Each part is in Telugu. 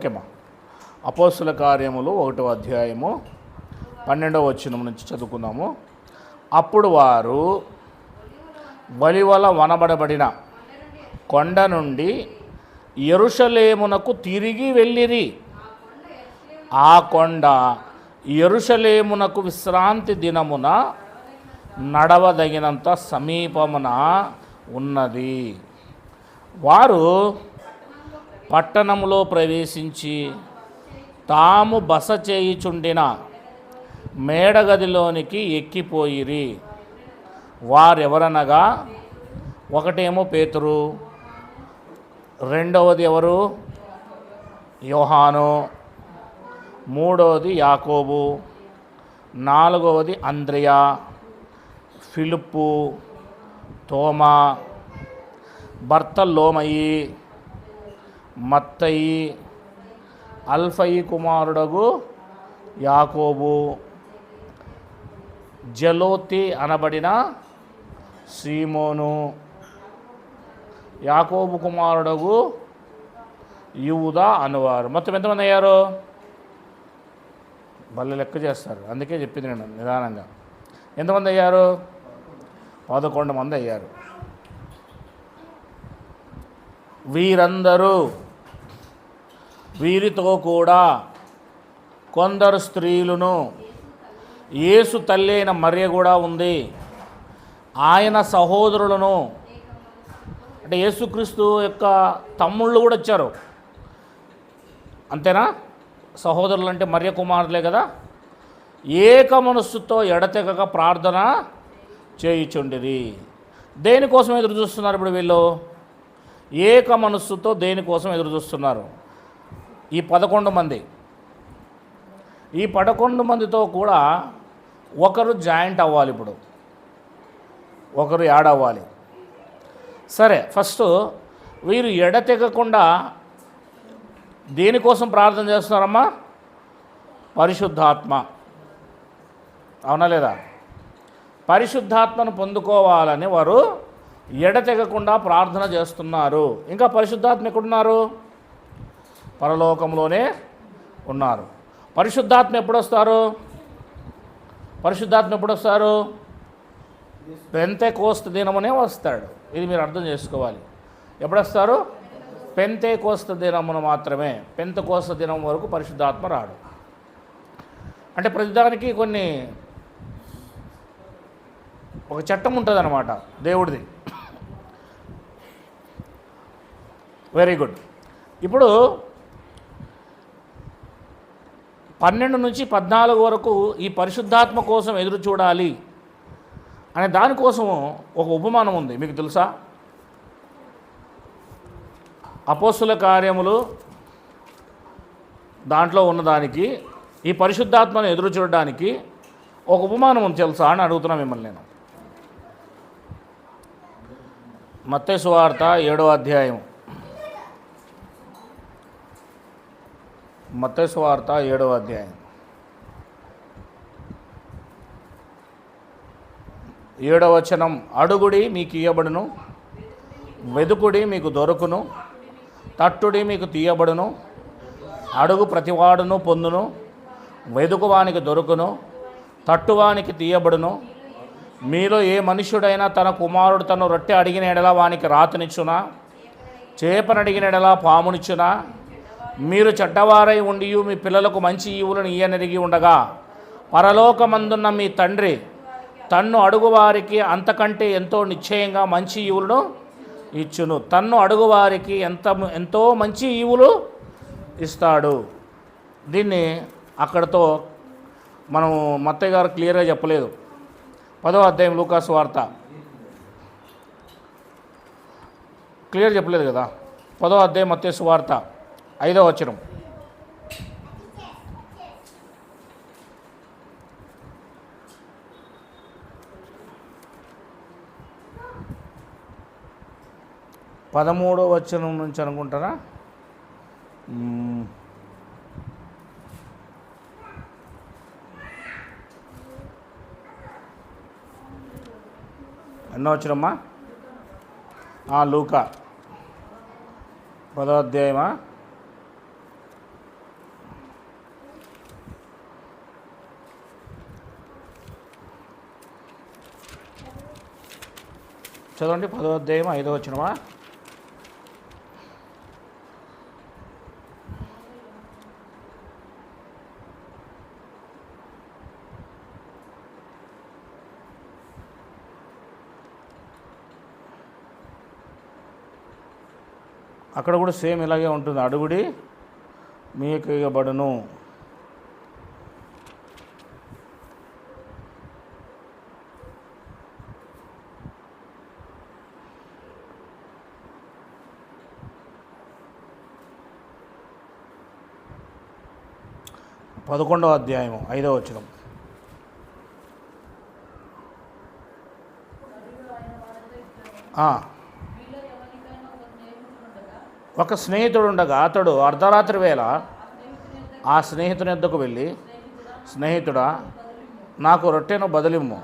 ఓకేమా అపోస్తుల కార్యములు ఒకటో అధ్యాయము పన్నెండవ వచనం నుంచి చదువుకుందాము. అప్పుడు వారు వలివల వనబడబడిన కొండ నుండి ఎరుషలేమునకు తిరిగి వెళ్ళిరి. ఆ కొండ ఎరుషలేమునకు విశ్రాంతి దినమున నడవదగినంత సమీపమున ఉన్నది. వారు పట్టణంలో ప్రవేశించి తాము బస చేయుచుండిన మేడగదిలోనికి ఎక్కిపోయిరి. వారెవరనగా? ఒకటేమో పేతురు రెండవది ఎవరు? యోహాను మూడవది యాకోబు నాలుగవది అంద్రియా ఫిలిప్పు తోమా బర్తల్లోమయి మత్తయి అల్ఫయి కుమారుడగు యాకోబు. జలోతి అనబడిన సీమోను. యాకోబు కుమారుడగు యూదా అనువారు. మొత్తం ఎంతమంది అయ్యారు? వాళ్ళు లెక్క చేస్తారు. అందుకే చెప్పింది నేను నిదానంగా. ఎంతమంది అయ్యారు? పదకొండు మంది అయ్యారు. వీరందరూ వీరితో కూడా కొందరు స్త్రీలను యేసు తల్లి అయిన మర్య కూడా ఉంది. ఆయన సహోదరులను అంటే యేసుక్రీస్తు యొక్క తమ్ముళ్ళు కూడా వచ్చారు. అంతేనా? సహోదరులు అంటే మర్య కుమారులే కదా? ఏక మనస్సుతో ఎడతెగక ప్రార్థన చేయుచుండిరి. దేనికోసం ఎదురు చూస్తున్నారు ఇప్పుడు వీళ్ళు? ఏక మనస్సుతో దేనికోసం ఎదురు చూస్తున్నారు? ఈ పదకొండు మంది. ఈ పదకొండు మందితో కూడా ఒకరు జాయింట్ అవ్వాలి ఇప్పుడు. ఒకరు యాడ్ అవ్వాలి. సరే ఫస్ట్ వీరు ఎడతెగకుండా దేనికోసం ప్రార్థన చేస్తున్నారమ్మా? పరిశుద్ధాత్మ. అవునా లేదా? పరిశుద్ధాత్మను పొందుకోవాలని వారు ఎడతెగకుండా ప్రార్థన చేస్తున్నారు. ఇంకా పరిశుద్ధాత్మ ఎక్కడున్నారు పరలోకంలోనే ఉన్నారు. పరిశుద్ధాత్మ ఎప్పుడొస్తారు? పరిశుద్ధాత్మ ఎప్పుడొస్తారు? పెంతే కోస్త దినమునే వస్తాడు. ఇది మీరు అర్థం చేసుకోవాలి. ఎప్పుడొస్తారు? పెంతే కోస్త దినమును మాత్రమే. పెంత కోస్త దినం వరకు పరిశుద్ధాత్మ రాడు. అంటే ప్రతిదానికి కొన్ని ఒక చట్టం ఉంటుంది దేవుడిది. Very good. ఇప్పుడు పన్నెండు నుంచి పద్నాలుగు వరకు ఈ పరిశుద్ధాత్మ కోసం ఎదురు చూడాలి అనే దానికోసం ఒక ఉపమానం ఉంది. మీకు తెలుసా? అపోస్తుల కార్యములు దాంట్లో ఉన్నదానికి ఈ పరిశుద్ధాత్మను ఎదురు చూడడానికి ఒక ఉపమానం ఉంది తెలుసా అని అడుగుతున్నా మిమ్మల్ని నేను. మత్తయి సువార్త ఏడో అధ్యాయం మత్తయి ఏడవ అధ్యాయం. ఏడవ వచనం అడుగుడి మీకు ఇయ్యబడును వెదుకుడి మీకు దొరుకును తట్టుడి మీకు తీయబడును అడుగు ప్రతివాడును పొందును వెదుకువానికి దొరుకును తట్టువానికి తీయబడును. మీలో ఏ మనుష్యుడైనా తన కుమారుడు తను రొట్టె అడిగిన ఎడలా వానికి రాతనిచ్చునా చేపనడిగిన ఎడలా పామునిచ్చునా మీరు చెడ్డవారై ఉండి మీ పిల్లలకు మంచి ఈవులను ఇయ్యనరిగి ఉండగా. పరలోకమందున్న మీ తండ్రి తన్ను అడుగువారికి అంతకంటే ఎంతో నిశ్చయంగా మంచి ఈవులను ఇచ్చును. తన్ను అడుగువారికి ఎంత ఎంతో మంచి ఈవులు ఇస్తాడు. దీన్ని అక్కడతో మనం మత్తయ్య గారు క్లియర్గా చెప్పలేదు. పదో అధ్యాయం లూకాస్ వార్త. క్లియర్ చెప్పలేదు కదా? పదో అధ్యాయం మత్తేసు వార్త. ఐదో వచనం. పదమూడో వచనం నుంచి అనుకుంటారా? ఎన్నో వచ్చినమ్మా లూకా. పదో అధ్యాయమా? చదవండి పదో అధ్యాయం ఐదో వచ్చినమా అక్కడ కూడా సేమ్ ఇలాగే ఉంటుంది. అడుగుడి మీకు ఇవ్వబడును పదకొండవ అధ్యాయం ఐదవ వచనం. ఒక స్నేహితుడు ఉండగా అతడు అర్ధరాత్రి వేళ ఆ స్నేహితుని ఎద్దకు వెళ్ళి స్నేహితుడా నాకు రొట్టెను బదిలిమ్ము.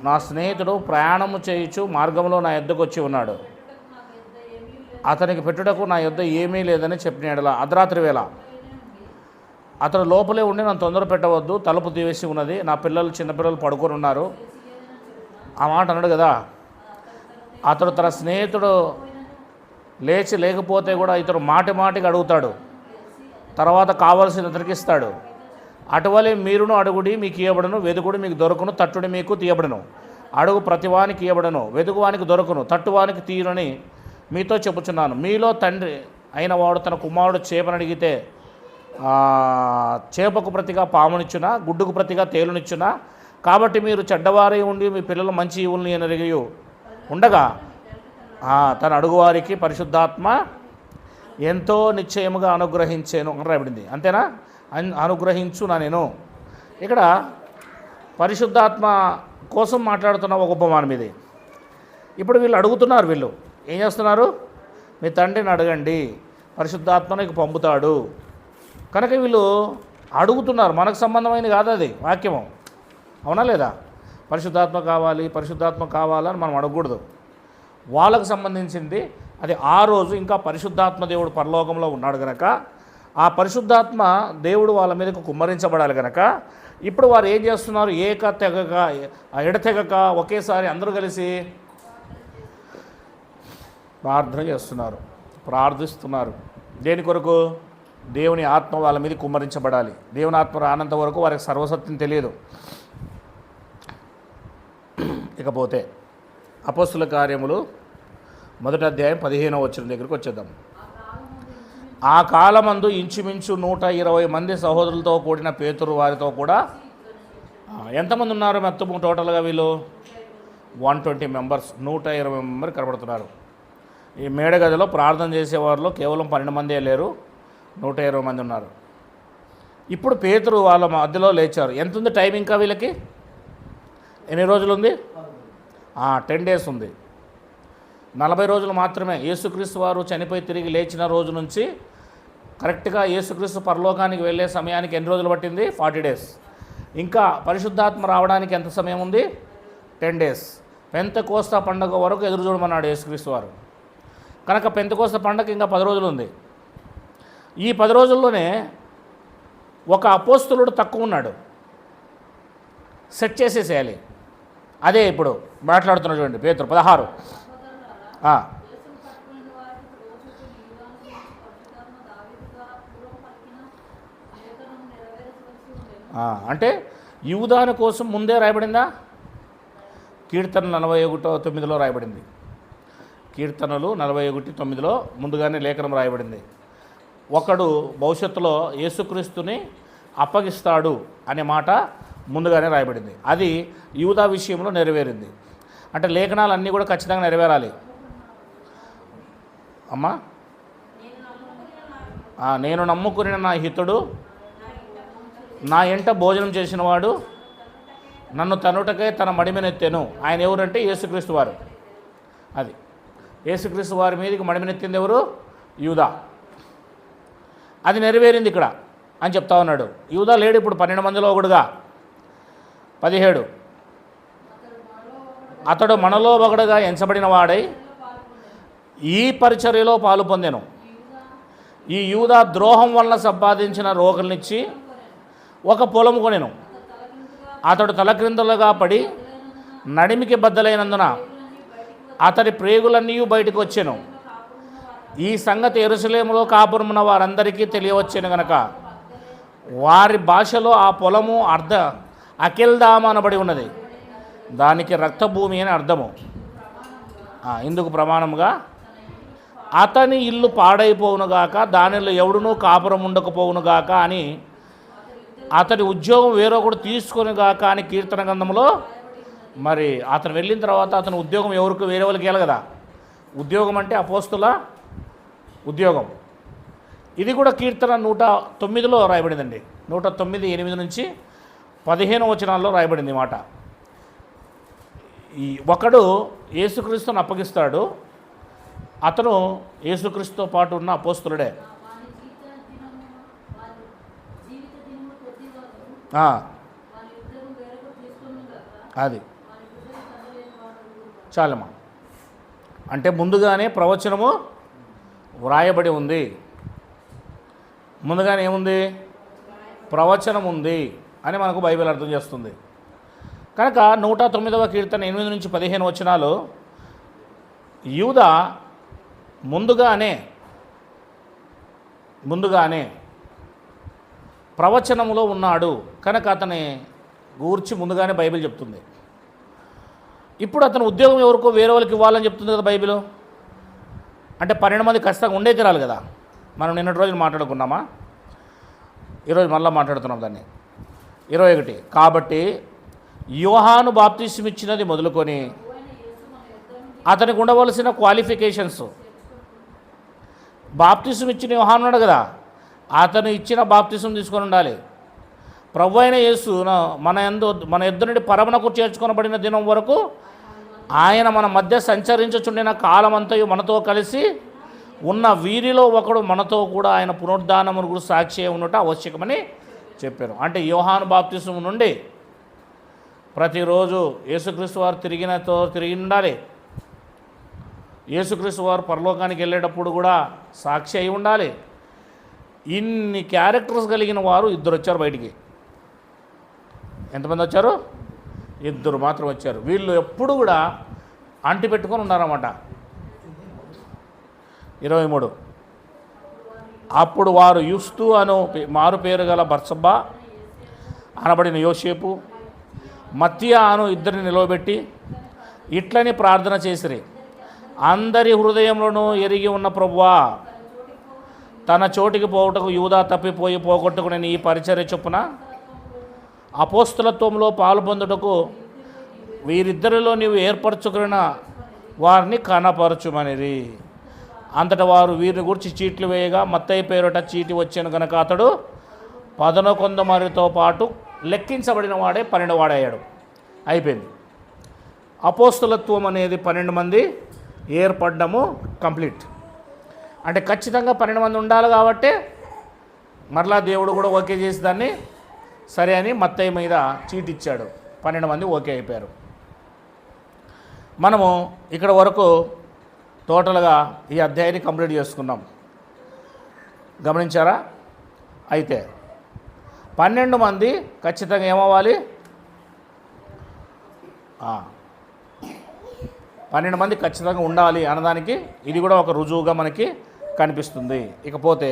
నా స్నేహితుడు ప్రయాణము చేయుచు మార్గంలో నా ఎద్దకు వచ్చి ఉన్నాడు. అతనికి పెట్టుటకు నా యొద్ద ఏమీ లేదని చెప్పిన అర్ధరాత్రి వేళ అతడు లోపలే ఉండి నన్ను తొందర పెట్టవద్దు తలుపు తీవేసి ఉన్నది. నా పిల్లలు చిన్నపిల్లలు పడుకొని ఉన్నారు. ఆ మాట అన్నాడు కదా అతడు తన స్నేహితుడు లేచి లేకపోతే కూడా ఇతడు మాటి మాటికి అడుగుతాడు. తర్వాత కావాల్సిన ఇతనికి ఇస్తాడు. అటువలే మీరును అడుగుడి మీకు ఇవ్వబడను వెదుగుడు మీకు దొరకను తట్టుడి మీకు తీయబడును. అడుగు ప్రతివానికి ఇవ్వబడను వెదుగువానికి దొరకను తట్టువానికి తీయునని మీతో చెప్పుచున్నాను. మీలో తండ్రి అయిన వాడు తన కుమారుడు చేపనడిగితే చేపకు ప్రతిగా పామునిచ్చున గుడ్డుకు ప్రతిగా తేలునిచ్చున? కాబట్టి మీరు చెడ్డవారై ఉండి మీ పిల్లలు మంచి ఈవుల్ని ఎనరిగి ఉండగా తన అడుగువారికి పరిశుద్ధాత్మ ఎంతో నిశ్చయముగా అనుగ్రహించాను. అని రాయబడింది. అంతేనా? అన్- అనుగ్రహించు నా నేను? ఇక్కడ పరిశుద్ధాత్మ కోసం మాట్లాడుతున్న ఒక ఉపమానం ఇది. ఇప్పుడు వీళ్ళు అడుగుతున్నారు వీళ్ళు. ఏం చేస్తున్నారు? మీ తండ్రిని అడగండి. పరిశుద్ధాత్మ నీకు పంపుతాడు. కనుక వీళ్ళు అడుగుతున్నారు మనకు సంబంధమైనది కాదు అది వాక్యము. అవునా లేదా? పరిశుద్ధాత్మ కావాలి పరిశుద్ధాత్మ కావాలని మనం అడగకూడదు. వాళ్ళకు సంబంధించింది అది ఆ రోజు ఇంకా పరిశుద్ధాత్మ దేవుడు పరలోకంలో ఉన్నాడు గనక ఆ పరిశుద్ధాత్మ దేవుడు వాళ్ళ మీదకు కుమ్మరించబడాలి గనక ఇప్పుడు వారు ఏం చేస్తున్నారు? ఏక తెగక ఎడతెగక ఒకేసారి అందరూ కలిసి ప్రార్థన చేస్తున్నారు ప్రార్థిస్తున్నారు. దేని కొరకు? దేవుని ఆత్మ వాళ్ళ మీద కుమ్మరించబడాలి. దేవుని ఆత్మ రానంత వరకు వారికి సర్వసత్యం తెలియదు. ఇకపోతే అపస్సుల కార్యములు మొదటి అధ్యాయం పదిహేనవ వచ్చిన దగ్గరికి వచ్చేద్దాం. ఆ కాలమందు ఇంచుమించు నూట ఇరవై మంది సహోదరులతో కూడిన పేతురు వారితో కూడా ఎంతమంది ఉన్నారు మొత్తం టోటల్గా వీళ్ళు? వన్ ట్వంటీ మెంబర్స్ నూట ఇరవై మెంబర్ కనబడుతున్నారు. ఈ మేడగదిలో ప్రార్థన చేసేవారిలో కేవలం పన్నెండు మందే లేరు. నూట ఇరవై మంది ఉన్నారు. ఇప్పుడు పేతురు వాళ్ళ మధ్యలో లేచారు. ఎంత ఉంది టైం ఇంకా వీళ్ళకి? ఎన్ని రోజులు ఉంది టెన్ డేస్ ఉంది. నలభై రోజులు మాత్రమే. యేసుక్రీస్తు వారు చనిపోయి తిరిగి లేచిన రోజు నుంచి కరెక్ట్గా యేసుక్రీస్తు పరలోకానికి వెళ్ళే సమయానికి ఎన్ని రోజులు పట్టింది? Forty days. ఇంకా పరిశుద్ధాత్మ రావడానికి ఎంత సమయం ఉంది? Ten days. పెంత కోస్తా పండుగ వరకు ఎదురు చూడమన్నాడు యేసుక్రీస్తు వారు. కనుక పెంత కోస్తా పండుగ ఇంకా పది రోజులు ఉంది. ఈ పది రోజుల్లోనే ఒక అపోస్తులుడు తక్కువ ఉన్నాడు. సెట్ చేసేసేయాలి. అదే ఇప్పుడు మాట్లాడుతున్న చూడండి పేతురు పదహారు. అంటే యూదాను కోసం ముందే రాయబడిందా? కీర్తన నలభై ఒకటో తొమ్మిదిలో రాయబడింది. కీర్తనలు నలభై ఒకటి తొమ్మిదిలో ముందుగానే లేఖనం రాయబడింది. ఒకడు భవిష్యత్తులో యేసుక్రీస్తుని అప్పగిస్తాడు అనే మాట ముందుగానే రాయబడింది. అది యూదా విషయంలో నెరవేరింది. అంటే లేఖనాలు అన్నీ కూడా ఖచ్చితంగా నెరవేరాలి. అమ్మా? నేను నమ్ముకున్న నా హితుడు నా ఎంట భోజనం చేసినవాడు నన్ను తనుటకే తన మడిమెనెత్తెను. ఆయన ఎవరంటే యేసుక్రీస్తు వారు. అది. యేసుక్రీస్తు వారి మీదకి మడిమెనెత్తింది ఎవరు? యూదా. అది నెరవేరింది ఇక్కడ అని చెప్తా ఉన్నాడు. యూదా లేడు ఇప్పుడు పన్నెండు మందిలో ఒకడుగా. పదిహేడు. అతడు మనలో ఒకడుగా ఎంచబడిన వాడై ఈ పరిచర్యలో పాలు పొందాను. ఈ యూదా ద్రోహం వలన సంపాదించిన రోగులనిచ్చి ఒక పొలం కొనెను. అతడు తలక్రిందలుగా పడి నడిమికి బద్దలైనందున అతడి ప్రేగులన్నీ బయటకు వచ్చాను ఈ సంగతి ఎరుసలేములో కాపురమున్న వారందరికీ తెలియవచ్చాను గనక. వారి భాషలో ఆ పొలము అర్ధ అఖిల్దామ అనబడి ఉన్నది. దానికి రక్తభూమి అని అర్థము. ఇందుకు ప్రమాణముగా అతని ఇల్లు పాడైపోవునుగాక దానిలో ఎవడునూ కాపురం ఉండకపోవునుగాక అని అతడి ఉద్యోగం వేరొకడు తీసుకొని గాక అని కీర్తన గ్రంథంలో మరి అతను వెళ్ళిన తర్వాత అతని ఉద్యోగం ఎవరికి వేరే వాళ్ళకి వెళ్ళగదా ఉద్యోగం అంటే అపోస్తుల? ఉద్యోగం. ఇది కూడా కీర్తన నూట తొమ్మిదిలో రాయబడిందండి. నూట తొమ్మిది ఎనిమిది నుంచి పదిహేను వచనాల్లో రాయబడింది మాట. ఈ ఒకడు యేసుక్రీస్తుని అప్పగిస్తాడు. అతను యేసుక్రీస్తుతో పాటు ఉన్న అపోస్తులుడే. అది. చాలమ్మా. అంటే ముందుగానే ప్రవచనము వ్రాయబడి ఉంది. ముందుగానే ఏముంది? ప్రవచనం ఉంది అని మనకు బైబిల్ అర్థం చేస్తుంది. కనుక నూట తొమ్మిదవ కీర్తన ఎనిమిది నుంచి పదిహేను వచనాలు యూద ముందుగానే ముందుగానే ప్రవచనములో ఉన్నాడు. కనుక అతని గూర్చి ముందుగానే బైబిల్ చెప్తుంది. ఇప్పుడు అతను ఉద్యోగం ఎవరికో వేరే వాళ్ళకి ఇవ్వాలని చెప్తుంది కదా బైబిల్? అంటే పన్నెండు మంది ఖచ్చితంగా ఉండే తీరాలి కదా. మనం నిన్నటి రోజులు మాట్లాడుకున్నామా? ఈరోజు మళ్ళీ మాట్లాడుతున్నాం దాన్ని. ఇరవై ఒకటి. కాబట్టి యోహాను బాప్తిసం ఇచ్చినది మొదలుకొని అతనికి ఉండవలసిన క్వాలిఫికేషన్స్. బాప్తిసం ఇచ్చిన యోహాను ఉన్నాడు కదా. అతను ఇచ్చిన బాప్తిసం తీసుకొని ఉండాలి. ప్రభు అయిన యేసు మన ఎందు మన ఇద్దరు నుండి పరమనకు చేర్చుకొనబడిన దినం వరకు ఆయన మన మధ్య సంచరించుచుండిన కాలమంతయు మనతో కలిసి ఉన్న వీరిలో ఒకడు మనతో కూడా ఆయన పునరుద్ధానమును గురించి సాక్షి అయి ఆవశ్యకమని చెప్పారు. అంటే యోహాను బాప్తిసం నుండి ప్రతిరోజు యేసుక్రీస్తు వారు తిరిగినతో తిరిగి ఉండాలి యేసుక్రీస్తు వారు పరలోకానికి వెళ్ళేటప్పుడు కూడా సాక్షి అయి ఉండాలి. ఇన్ని క్యారెక్టర్స్ కలిగిన వారు ఇద్దరు వచ్చారు బయటికి. ఎంతమంది వచ్చారు? ఇద్దరు మాత్రం వచ్చారు. వీళ్ళు ఎప్పుడు కూడా అంటి పెట్టుకొని ఉన్నారన్నమాట. ఇరవై మూడు. అప్పుడు వారు యుస్తు అను పే- మారు పేరు గల బర్సబ్బా అనబడిన యోసేపు మత్తియా అను ఇద్దరిని నిలవబెట్టి ఇట్లని ప్రార్థన చేసిరి. అందరి హృదయంలోనూ ఎరిగి ఉన్న ప్రభువా తన చోటికి పోవుటకు యూదా తప్పిపోయి పోగొట్టుకుని ఈ పరిచర్య చొప్పున అపోస్తలత్వంలో పాల్పొందుటకు వీరిద్దరిలో నీవు ఏర్పరచుకున్న వారిని కనపరచుమనిరి. అంతటా వారు వీరిని గురించి చీట్లు వేయగా మత్తయ్య పేరుట చీటి వచ్చాను కనుక అతడు పదనొకొంద మరితో పాటు లెక్కించబడిన వాడే పన్నెండు వాడయ్యాడు. అయిపోయింది. అపోస్తులత్వం అనేది పన్నెండు మంది ఏర్పడము కంప్లీట్. అంటే ఖచ్చితంగా పన్నెండు మంది ఉండాలి కాబట్టి మరలా దేవుడు కూడా ఓకే చేసి దాన్ని సరే అని మత్తయ్య మీద చీట్ ఇచ్చాడు పన్నెండు మంది ఓకే అయిపోయారు. మనము ఇక్కడ వరకు టోటల్గా ఈ అధ్యాయాన్ని కంప్లీట్ చేసుకున్నాం. గమనించారా? అయితే పన్నెండు మంది ఖచ్చితంగా ఏమవ్వాలి? పన్నెండు మంది ఖచ్చితంగా ఉండాలి అనడానికి ఇది కూడా ఒక రుజువుగా మనకి కనిపిస్తుంది. ఇకపోతే